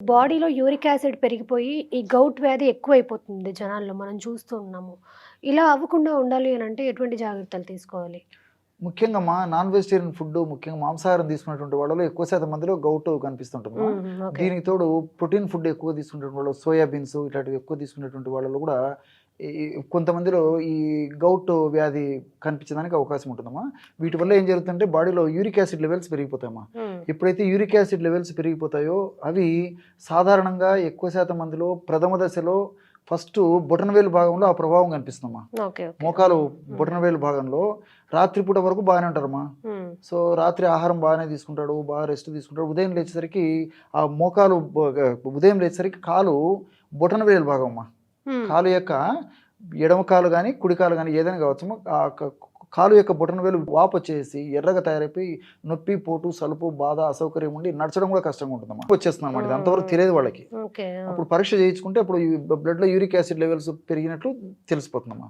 బాడీలో uric acid పెరిగిపోయి ఈ గౌట్ వ్యాధి ఎక్కువైపోతుంది జనాల్లో మనం చూస్తూ ఉన్నాము. ఇలా అవ్వకుండా ఉండాలి అని అంటే ఎటువంటి జాగ్రత్తలు తీసుకోవాలి? ముఖ్యంగా మా నాన్ వెజిటేరియన్ ఫుడ్ ముఖ్యంగా మాంసాహారం తీసుకున్నటువంటి వాళ్ళలో ఎక్కువ శాతం మందిలో గౌట్ కనిపిస్తుంటుంది. దీనికి తోడు ప్రోటీన్ ఫుడ్ ఎక్కువ తీసుకునే వాళ్ళు సోయాబీన్స్ ఇట్లాంటివి ఎక్కువ తీసుకునేటువంటి వాళ్ళలో కూడా కొంతమందిలో ఈ గౌట్ వ్యాధి కనిపించడానికి అవకాశం ఉంటుందమ్మా వీటి వల్ల ఏం జరుగుతుందంటే బాడీలో యూరిక్ యాసిడ్ లెవెల్స్ పెరిగిపోతాయమ్మా మ్మ్, ఎప్పుడైతే యూరిక్ యాసిడ్ లెవెల్స్ పెరిగిపోతాయో అవి సాధారణంగా ఎక్కువ శాతం మందిలో ప్రథమ దశలో ఫస్ట్ బొటనవేలు భాగంలో ఆ ప్రభావం కనిపిస్తుందమ్మా. మోకాలు బొటనవేలు భాగంలో రాత్రిపూట వరకు బాగానే ఉంటారమ్మా. మ్మ్, సో రాత్రి ఆహారం బాగానే తీసుకుంటాడు బాగా రెస్ట్ తీసుకుంటాడు. ఉదయం లేచేసరికి ఆ మోకాలు ఉదయం లేచేసరికి కాలు బొటనవేలు భాగం అమ్మా. మ్మ్, కాలు యొక్క ఎడమ కాలు కానీ కుడి కాలు కానీ ఏదైనా కావచ్చు ఆ కాలు యొక్క బొటనవేలు వాపు వచ్చేసి ఎర్రగా తయారైపోయి నొప్పి పోటు సలుపు బాధ అసౌకర్యం ఉండి నడచడం కూడా కష్టంగా ఉంటుందమ్మా. వచ్చేస్తుంది అనమాట అంతవరకు తెలియదు వాళ్ళకి. అప్పుడు పరీక్ష చేయించుకుంటే అప్పుడు బ్లడ్లో యూరిక్ యాసిడ్ లెవెల్స్ పెరిగినట్లు తెలిసిపోతుందమ్మా.